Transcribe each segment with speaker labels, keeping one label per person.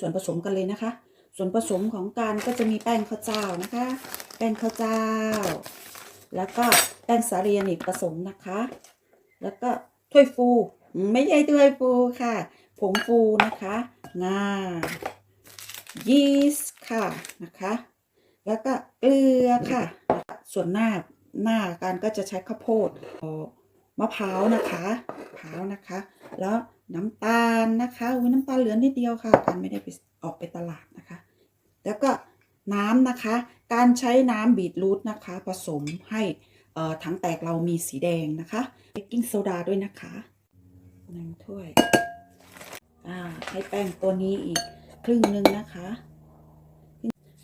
Speaker 1: ส่วนผสมกันเลยนะคะ ส่วนผสมของการก็จะมีแป้งข้าวเจ้านะคะ แป้งข้าวเจ้า แล้วก็แป้งสาลีอเนกประสงค์นะคะ แล้วก็ถ้วยฟู ไม่ใช่ถ้วยฟูค่ะ ผงฟูนะคะงายีสต์ค่ะนะคะ แล้วก็เกลือค่ะ ส่วนหน้าหน้าการก็จะใช้ข้าวโพดมะพร้าวนะคะมะพร้าวนะคะ แล้ว น้ำตาลนะคะอุ้ยน้ำตาลเหลือนิดเดียวค่ะ การไม่ได้ไปออกไปตลาดนะคะ แล้วก็น้ำนะคะ การใช้น้ำบีทรูทนะคะ ผสมให้ถังแตกเรามีสีแดงนะคะเบกกิ้งโซดาด้วยนะคะหนึ่งถ้วยอ่าให้แป้งตัวนี้อีกครึ่งหนึ่งนะคะ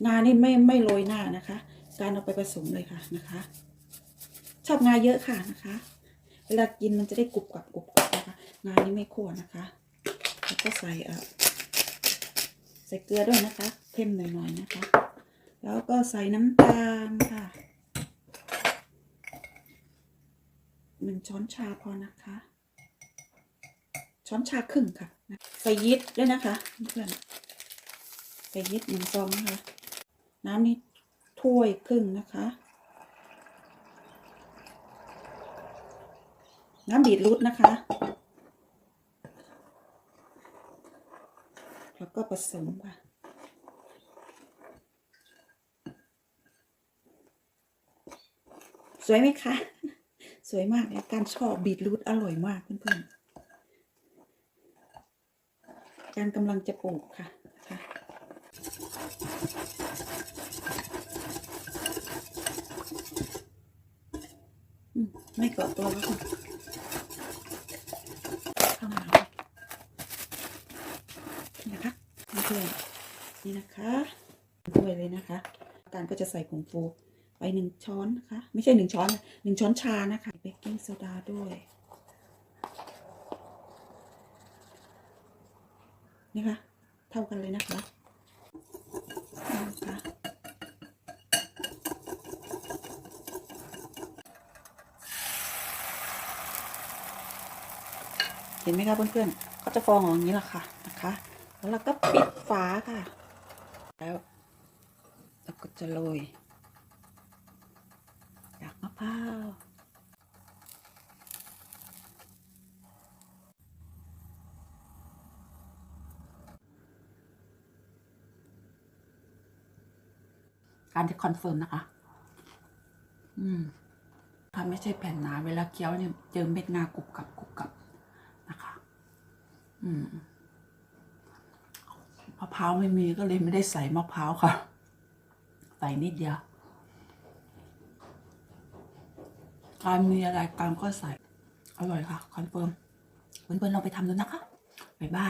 Speaker 1: งานี่ไม่ไม่โรยหน้านะคะ การเอาไปผสมเลยค่ะนะคะ ชอบงาเยอะค่ะนะคะ เวลากินมันจะได้กรุบกรับกรุบก งานี่ไม่คั่วนะคะ แล้วก็ใส่เอ่อใส่เกลือด้วยนะคะ เข้มหน่อยๆนะคะ แล้วก็ใส่น้ำตาลค่ะหนึ่งช้อนชาพอนะคะ ช้อนชาครึ่งค่ะ ใส่ยีสต์ด้วยนะคะเพื่อนใส่ยีสต์หนึ่งซองนะคะ น้ำนี่ถ้วยครึ่งนะคะ น้ำบีทรูทนะคะ แล้ว ก็ผสมค่ะ สวยไหมคะ สวยมากเลยการชอบบีทรูทอร่อยมากเพื่อนๆ การกำลังจะปลูกค่ะนะคะไม่เกาะตัวแล้วค่ะข้าวหนาวนี่นะคะเพื่อนๆนี่นะคะด้วยเลยนะคะ การก็จะใส่ผงฟูไปหนึ่งช้อนนะคะ ไม่ใช่หนึ่งช้อนหนึ่งช้อนชานะคะเบกกิ้งโซดาด้วยนี่ค่ะเท่ากันเลยนะคะนะคะเห็นไหมคะเพื่อนๆก็จะฟองอย่างนี้แหละค่ะนะคะ แล้วเราก็ปิดฝาค่ะ แล้วเราก็จะโรยดอกมะพร้าวการที่คอนเฟิร์มนะคะ อืมค่ะไม่ใช่แผ่นหนา เวลาเคี้ยวเนี่ยเจอเม็ดงากรุบกับกรุบกับนะคะ อืม ร้าวไม่มีก็เลยไม่ได้ใส่มะพร้าวค่ะ ใส่นิดเดียว การมีอะไรการก็ใส่ อร่อยค่ะคอนเฟิร์มเพื่อนๆลองไปทำดูนะคะ บ๊ายบาย